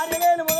ఆరు వేలు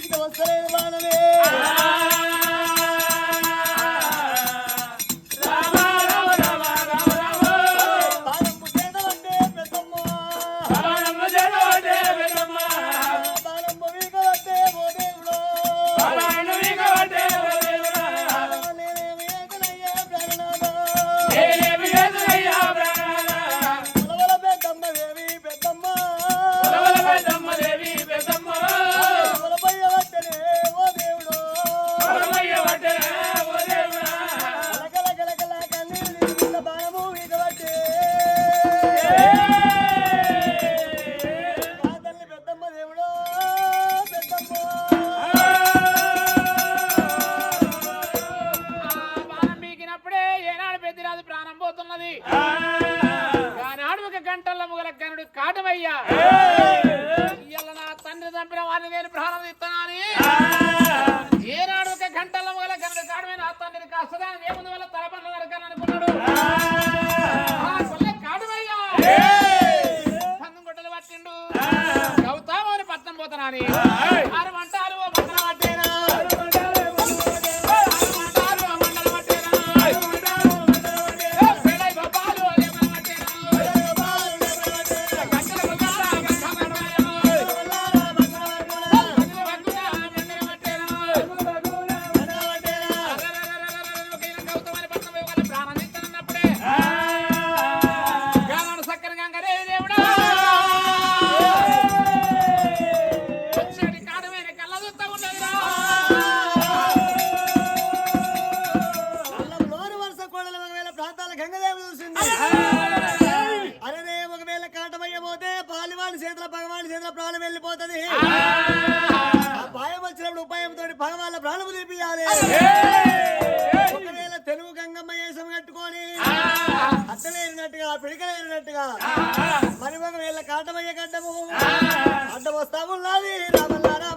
నీకు వస్తలేదు బాణమే స్థానం పోతున్నది కానాడుక గంటల ముగల గనుడు కాటమయ్యా. ఇయ్యాల నా తండ్రి చంపిన వారిని నేను ప్రాణం ఇస్తున్నాని ఏనాడు ఒక గంటల ముగల గనుడు కాటమైన నా తండ్రిని కష్టదాన్ని ఏముంది వల్ల తలపన్న నరకని అనుకున్నాడు. కాటమయ్యా. పందుగుడ్డలు పట్టిండు. గౌతామని పట్టణం పోతున్నాని పోతే పాలివాని చేతుల భగవాన్ చేతుల ప్రాణం వెళ్ళిపోతుంది. భయం వచ్చినప్పుడు ఉపాయంతో భగవాళ్ళ ప్రాణము తెలిపియాలి ఒకవేళ తెలుగు గంగమ్మ వేసం కట్టుకొని అత్తలేరినట్టుగా పిడికలేనట్టుగా మరి ఒకవేళ కాటమయ్య కట్టము అడ్డం వస్తాము రామల్లారా